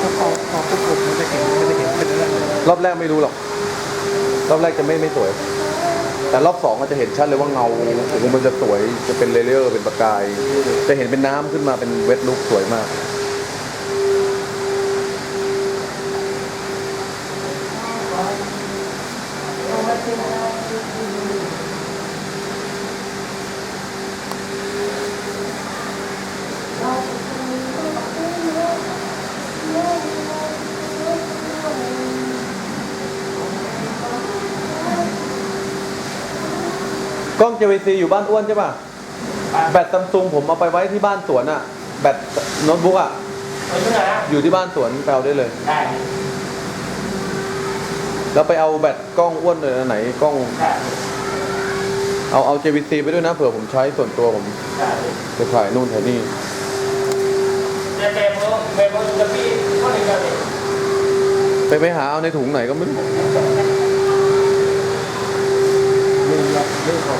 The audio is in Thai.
ถ้าพอพอควบคุมมันจะเห็นมันจะเห็นเป็นเรื่องเลยรอบแรกไม่รู้หรอก รอบแรกจะไม่ไม่สวย แต่รอบสองก็จะเห็นชัดเลยว่าเงาโอ้โหมันจะสวยจะเป็นเลเยอร์เป็นประกาย จะเห็นเป็นน้ำขึ้นมาเป็นเวทลุกสวยมาก กล้อง JVC อยู่บ้านอ้วนใช่ป่ะ แบตซัมซุงผมเอาไปไว้ที่บ้านสวนอะแบตโน้ตบุ๊กอะไปที่ไหนนะอยู่ที่บ้านสวนแปลได้เลย ได้แล้วไปเอาแบตกล้องอ้วนเลยอันไหนกล้อง ได้เอาเอา JVC ไปด้วยนะเผื่อผมใช้ส่วนตัวผมได้จะถ่ายนู่นถ่ายนี่เจเบมเบมจะพี่ข้อหนึ่งกันเลยไปไปหาเอาในถุงไหนก็ไม่รู้ เรื่องเรื่องของ